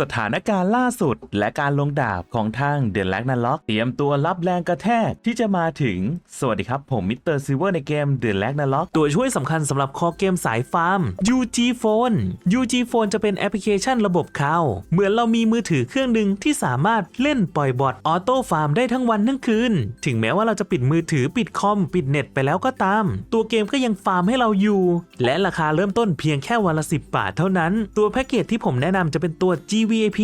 สถานการณ์ล่าสุดและการลงดาบของทางเด e แลกนาล็อกเตรียมตัวรับแรงกระแทกที่จะมาถึง สวัสดีครับผมมิสเตอร์ซิเวอร์ในเกมเด e แลกนาล็อกตัวช่วยสำคัญสำหรับคอเกมสายฟาร์ม UG Phone UG Phone จะเป็นแอปพลิเคชันระบบข่าว เหมือนเรามีมือถือเครื่องหนึ่งที่สามารถเล่นปล่อยบอทออโต้ฟาร์มได้ทั้งวันทั้งคืน ถึงแม้ว่าเราจะปิดมือถือปิดคอมปิดเน็ตไปแล้วก็ตาม ตัวเกมก็ยังฟาร์มให้เราอยู่ และราคาเริ่มต้นเพียงแค่วันละ10บาทเท่านั้น ตัวแพ็กเกจที่ผมแนะนำจะเป็นตัว G GVAP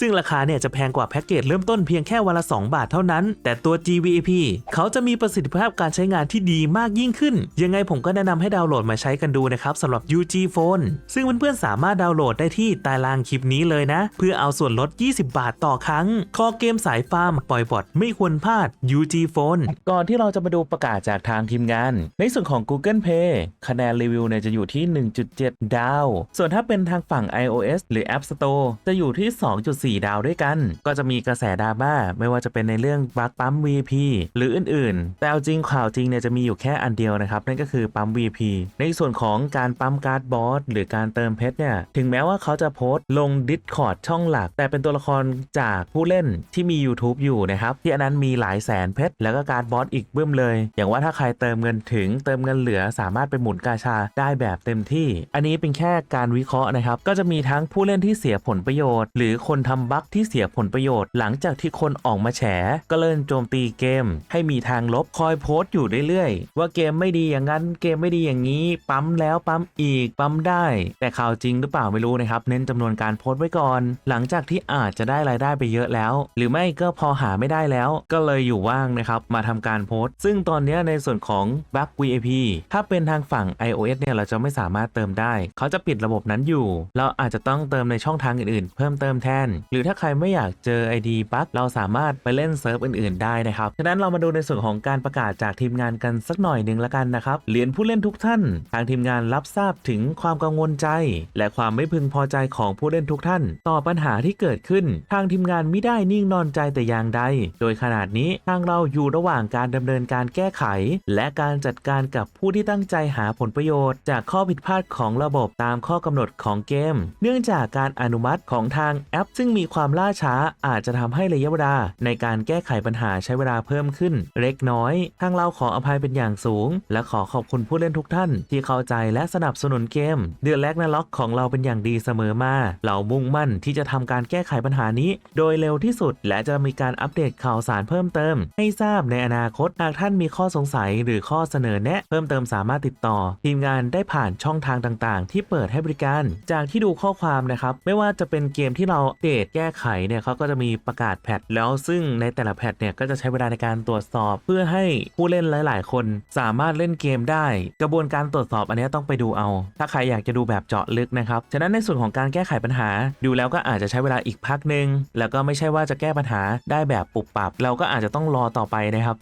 ซึ่งราคาเนี่ยจะแพงกว่าแพ็กเกจเริ่มต้นเพียงแค่วันละ 2 บาทเท่านั้น แต่ตัว GVAP เขาจะมีประสิทธิภาพการใช้งานที่ดีมากยิ่งขึ้น ยังไงผมก็แนะนำให้ดาวน์โหลดมาใช้กันดูนะครับสำหรับ UG Phone ซึ่งเพื่อนๆสามารถดาวน์โหลดได้ที่ใต้ล่างคลิปนี้เลยนะ เพื่อเอาส่วนลด 20 บาทต่อครั้ง คอเกมสายฟาร์มปล่อยบอทไม่ควรพลาด UG Phone ก่อนที่เราจะมาดูประกาศจากทางทีมงาน ในส่วนของ Google Play คะแนนรีวิวเนี่ยจะอยู่ที่ 1.7 ดาว ส่วนถ้าเป็นทางฝั่ง iOS หรือ App Store จะอยูู่่ที่ 2.4 ดาวด้วยกัน ก็จะมีกระแสดราม่าไม่ว่าจะเป็นในเรื่องบั๊กปั๊ม VP หรืออื่นๆ แต่เอาจริงข่าวจริงเนี่ยจะมีอยู่แค่อันเดียวนะครับ นั่นก็คือปั๊ม VP ในส่วนของการปั๊มการ์ดบอสหรือการเติมเพชรเนี่ยถึงแม้ว่าเขาจะโพสต์ลง Discord ช่องหลัก แต่เป็นตัวละครจากผู้เล่นที่มี YouTube อยู่นะครับที่อันนั้นมีหลายแสนเพชรแล้วก็การ์ดบอสอีกเบิ่มเลย อย่างว่าถ้าใครเติมเงินถึงเติมเงินเหลือสามารถไปหมุนกาชาได้แบบเต็มที่ อันนี้เป็นแค่การวิเคราะห์นะครับก็จะมีทั้งผู้เล่นที่เสียผลประโยชน์หรือคนทำบั๊กที่เสียผลประโยชน์ หลังจากที่คนออกมาแฉ ก็เริ่มโจมตีเกม ให้มีทางลบคอยโพสต์อยู่เรื่อยๆ ว่าเกมไม่ดีอย่างนั้นเกมไม่ดีอย่างนี้ ปั๊มแล้วปั๊มอีกปั๊มได้ แต่ข่าวจริงหรือเปล่าไม่รู้นะครับ เน้นจำนวนการโพสต์ไว้ก่อน หลังจากที่อาจจะได้รายได้ไปเยอะแล้ว หรือไม่ก็พอหาไม่ได้แล้ว ก็เลยอยู่ว่างนะครับมาทำการโพสต์ ซึ่งตอนนี้ในส่วนของบั๊ก VIP ถ้าเป็นทางฝั่ง iOS เนี่ยเราจะไม่สามารถเติมได้ เขาจะปิดระบบนั้นอยู่ เราอาจจะต้องเติมในช่องทางอื่นๆเพิ่มเติมแทน หรือถ้าใครไม่อยากเจอ ID บั๊กเราสามารถไปเล่นเซิร์ฟอื่นๆได้นะครับ ฉะนั้นเรามาดูในส่วนของการประกาศจากทีมงานกันสักหน่อยหนึ่งละกันนะครับ เหรียญผู้เล่นทุกท่าน ทางทีมงานรับทราบถึงความกังวลใจ และความไม่พึงพอใจของผู้เล่นทุกท่าน ต่อปัญหาที่เกิดขึ้น ทางทีมงานไม่ได้นิ่งนอนใจแต่อย่างใด โดยขนาดนี้ทางเราอยู่ระหว่างการดำเนินการแก้ไข และการจัดการกับผู้ที่ตั้งใจหาผลประโยชน์ จากข้อผิดพลาดของระบบตามข้อกำหนดของเกม เนื่องจากการอนุมัติของทางแอป ซึ่งมีความล่าช้าอาจจะทำให้ระยะเวลาในการแก้ไขปัญหาใช้เวลาเพิ่มขึ้น เล็กน้อย ทางเราขออภัยเป็นอย่างสูง และขอขอบคุณผู้เล่นทุกท่าน ที่เข้าใจและสนับสนุนเกมเดือนแรกนาล็อกของเราเป็นอย่างดีเสมอมา เรามุ่งมั่นที่จะทำการแก้ไขปัญหานี้ โดยเร็วที่สุด และจะมีการอัปเดตข่าวสารเพิ่มเติม ให้ทราบในอนาคตหากท่านมีข้อสงสัยหรือข้อเสนอแนะ เพิ่มเติมสามารถติดต่อ ทีมงานได้ผ่านช่องทางต่างๆ ที่เปิดให้บริการ จากที่ดูข้อความนะครับ ไม่ว่าจะเป็นเกมที่เราเดตแก้ไขเนี่ยเขาก็จะมีประกาศแพทแล้วซึ่งในแต่ละแพทเนี่ยก็จะใช้เวลาในการตรวจสอบ เพื่อให้ผู้เล่นหลาย ๆ คนสามารถเล่นเกมได้ กระบวนการตรวจสอบอันนี้ต้องไปดูเอา ถ้าใครอยากจะดูแบบเจาะลึกนะครับฉะนั้นในส่วนของการแก้ไขปัญหา ดูแล้วก็อาจจะใช้เวลาอีกพักหนึ่งแล้วก็ไม่ใช่ว่าจะแก้ปัญหาได้แบบปุบปับ เราก็อาจจะต้องรอต่อไปนะครับ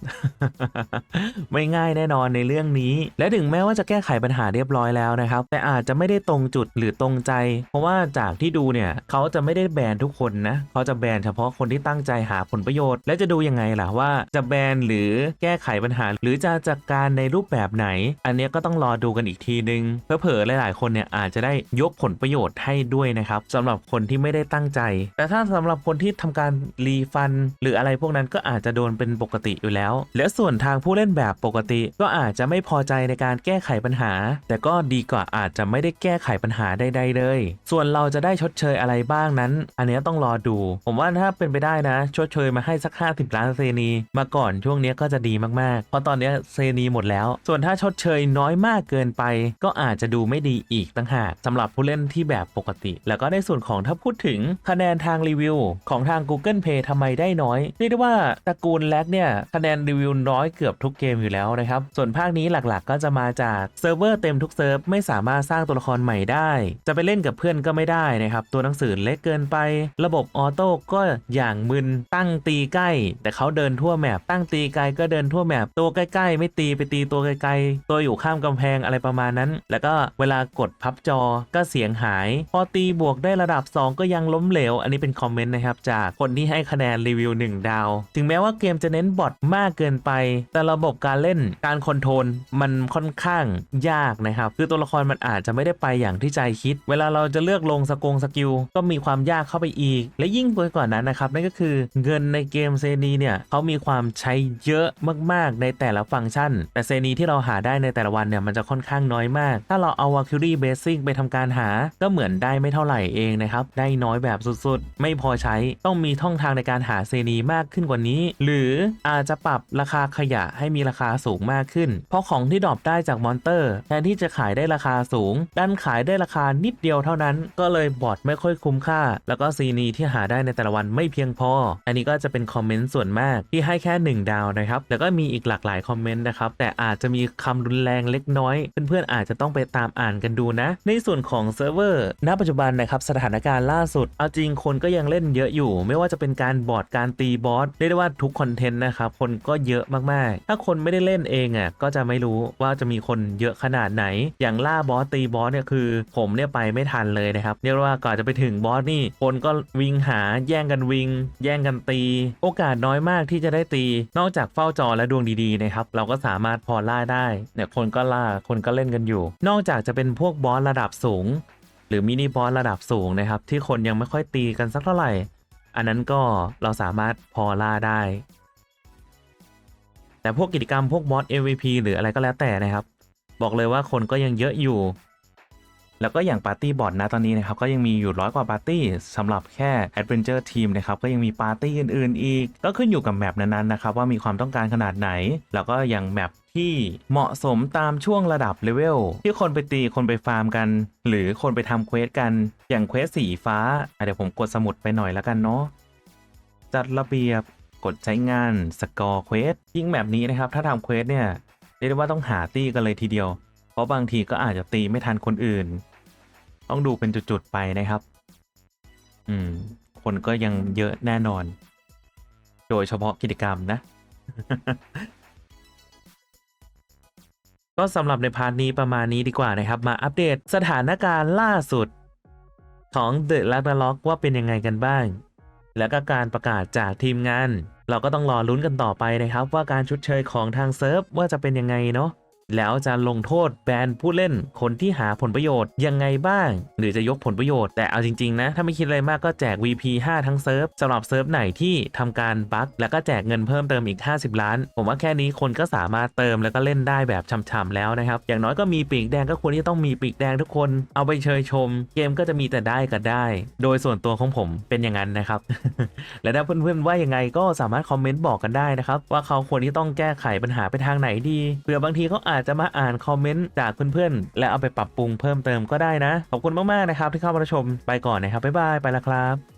ไม่ง่ายแน่นอนในเรื่องนี้ และถึงแม้ว่าจะแก้ไขปัญหาเรียบร้อยแล้วนะครับ แต่อาจจะไม่ได้ตรงจุดหรือตรงใจ เพราะว่าจากที่ดูเนี่ยเขาจะไม่ได้แบนทุกคนนะเขาจะแบนเฉพาะคนที่ตั้งใจหาผลประโยชน์ และจะดูยังไงล่ะว่าจะแบนหรือแก้ไขปัญหา หรือจะจัดการในรูปแบบไหน อันนี้ก็ต้องรอดูกันอีกทีนึงเผลอๆหลาย ๆ คนเนี่ยอาจจะได้ยกผลประโยชน์ให้ด้วยนะครับสำหรับคนที่ไม่ได้ตั้งใจ แต่ถ้าสำหรับคนที่ทำการรีฟัน หรืออะไรพวกนั้นก็อาจจะโดนเป็นปกติอยู่แล้ว และส่วนทางผู้เล่นแบบปกติก็อาจจะไม่พอใจในการแก้ไขปัญหา แต่ก็ดีกว่าอาจจะไม่ได้แก้ไขปัญหาใดๆเลย ส่วนเราจะได้ชดเชยอะไรบ้างนั้น อันนี้ต้องรอดู ผมว่าถ้าเป็นไปได้นะชดเชยมาให้สัก 50 ล้านเซนีมาก่อนช่วงนี้ก็จะดีมากๆ เพราะตอนนี้เซนีหมดแล้ว ส่วนถ้าชดเชยน้อยมากเกินไป ก็อาจจะดูไม่ดีอีกตั้งหากสำหรับผู้เล่นที่แบบปกติ แล้วก็ในส่วนของถ้าพูดถึงคะแนนทางรีวิว ของทาง Google Play ทำไมได้น้อยเรียกได้ว่าตระกูลแลกเนี่ยคะแนนรีวิวน้อยเกือบทุกเกมอยู่แล้วนะครับส่วนภาคนี้หลักๆ ก็จะมาจากเซิร์ฟเวอร์เต็มทุกเซิร์ฟไม่สามารถสร้างตัวละครใหม่ได้ จะไปเล่นกับเพื่อนก็ไม่ได้นะครับตัวหนังสือเล็กเกินไป ระบบออโต้ก็อย่างมึนตั้งตีใกล้ แต่เขาเดินทั่วแมปตั้งตีไกลก็เดินทั่วแมปตัวใกล้ ๆ ไม่ตีไปตีตัวไกลๆตัวอยู่ข้ามกำแพงอะไรประมาณนั้น แล้วก็เวลากดพับจอก็เสียงหาย พอตีบวกได้ระดับ 2 ก็ยังล้มเหลว อันนี้เป็นคอมเมนต์นะครับจากคนที่ให้คะแนนรีวิว 1 ดาว ถึงแม้ว่าเกมจะเน้นบอทมากเกินไป แต่ระบบการเล่นการคอนโทรลมันค่อนข้างยากนะครับ คือตัวละครมันอาจจะไม่ได้ไปอย่างที่ใจคิด เวลาเราจะเลือกลงสกงสกิลก็มีมีความยากเข้าไปอีก และยิ่งไปกว่านั้นนะครับนั่นก็คือเงินในเกมเซนีเนี่ยเขามีความใช้เยอะมากๆ ในแต่ละฟังก์ชัน แต่เซนีที่เราหาได้ในแต่ละวันเนี่ยมันจะค่อนข้างน้อยมาก ถ้าเราเอา Valkyrie Basic ไปทำการหา ก็เหมือนได้ไม่เท่าไหร่เองนะครับได้น้อยแบบสุดๆ ไม่พอใช้ต้องมีท่องทางในการหาเซนีมากขึ้นกว่านี้ หรืออาจจะปรับราคาขยะให้มีราคาสูงมากขึ้น เพราะของที่ดรอปได้จากมอนเตอร์แทนที่จะขายได้ราคาสูงดันขายได้ราคานิดเดียวเท่านั้น ก็เลยบอทไม่ค่อยคุ้มค่า แล้วก็ซีนีที่หาได้ในแต่ละวันไม่เพียงพอ อันนี้ก็จะเป็นคอมเมนต์ส่วนมากที่ให้แค่ 1 ดาวนะครับ แล้วก็มีอีกหลากหลายคอมเมนต์นะครับ แต่อาจจะมีคำรุนแรงเล็กน้อย เพื่อนๆอาจจะต้องไปตามอ่านกันดูนะ ในส่วนของเซิร์ฟเวอร์ ณ ปัจจุบันนะครับสถานการณ์ล่าสุด เอาจริงคนก็ยังเล่นเยอะอยู่ ไม่ว่าจะเป็นการบอร์ดการตีบอส เรียกได้ว่าทุกคอนเทนต์นะครับ คนก็เยอะมากๆ ถ้าคนไม่ได้เล่นเองอะก็จะไม่รู้ว่าจะมีคนเยอะขนาดไหน อย่างล่าบอสตีบอสเนี่ยคือ ผมเนี่ยไปไม่ทันเลยนะครับ เรียกว่าก่อนจะไปถึงบอสนี่คนก็วิ่งหาแย่งกันวิ่งแย่งกันตี โอกาสน้อยมากที่จะได้ตี นอกจากเฝ้าจอและดวงดีๆนะครับเราก็สามารถพอล่าได้เนี่ยคนก็ล่าคนก็เล่นกันอยู่ นอกจากจะเป็นพวกบอสระดับสูง หรือมินิบอสระดับสูงนะครับที่คนยังไม่ค่อยตีกันสักเท่าไหร่ อันนั้นก็เราสามารถพอล่าได้แต่พวกกิจกรรมพวกบอส MVP หรืออะไรก็แล้วแต่นะครับ บอกเลยว่าคนก็ยังเยอะอยู่ แล้วก็อย่างปาร์ตี้บอทนะตอนนี้นะครับก็ยังมีอยู่ร้อยกว่าปาร์ตี้สำหรับแค่ Adventure Team นะครับก็ยังมีปาร์ตี้อื่นๆ อีก ก็ขึ้นอยู่กับแมปนั้นๆนะครับว่ามีความต้องการขนาดไหน แล้วก็อย่างแมปที่เหมาะสมตามช่วงระดับเลเวลที่คนไปตีคนไปฟาร์มกัน หรือคนไปทำเควสกัน อย่างเควสสีฟ้าเดี๋ยวผมกดสมุดไปหน่อยแล้วกันเนาะจัดระเบียบกดใช้งานสกอร์เควสยิ่งแบบนี้นะครับ ถ้าทำเควสเนี่ยเรียกได้ว่าต้องหาตี้กันเลยทีเดียว เพราะบางทีก็อาจจะตีไม่ทันคนอื่น ต้องดูเป็นจุดๆไปนะครับ อืม คนก็ยังเยอะแน่นอน โดยเฉพาะกิจกรรมนะ ก็สำหรับในพาร์ทนี้ประมาณนี้ดีกว่านะครับ มาอัปเดตสถานการณ์ล่าสุดของ The l a g n a r o k ว่าเป็นยังไงกันบ้าง แล้วก็การประกาศจากทีมงาน เราก็ต้องรอลุ้นกันต่อไปนะครับ ว่าการชุดเชยของทางเซิร์ฟว่าจะเป็นยังไงเนาะ แล้วจะลงโทษแบนผู้เล่นคนที่หาผลประโยชน์ยังไงบ้าง หรือจะยกผลประโยชน์แต่เอาจริงๆนะถ้าไม่คิดอะไรมากก็แจก VP 5 ทั้งเซิร์ฟสำหรับเซิร์ฟไหนที่ทำการบั๊กแล้วก็แจกเงินเพิ่มเติมอีก 50 ล้าน ผมว่าแค่นี้คนก็สามารถเติมแล้วก็เล่นได้แบบช่ำๆแล้วนะครับอย่างน้อยก็มีปีกแดงก็ควรที่จะต้องมีปีกแดงทุกคน เอาไปเชยชม เกมก็จะมีแต่ได้กับได้ โดยส่วนตัวของผมเป็นอย่างนั้นนะครับ และถ้าเพื่อนๆว่ายังไงก็สามารถคอมเมนต์บอกกันได้นะครับว่าเขาควรที่ต้องแก้ไขปัญหาไปทางไหนดีเผื่อบางทีเขาอาาจจะมาอ่านคอมเมนต์จากเพื่อนๆ และเอาไปปรับปรุงเพิ่มเติมก็ได้นะ ขอบคุณมากๆนะครับที่เข้ามารับชมไปก่อนนะครับบ๊ายบายไปแล้วครับ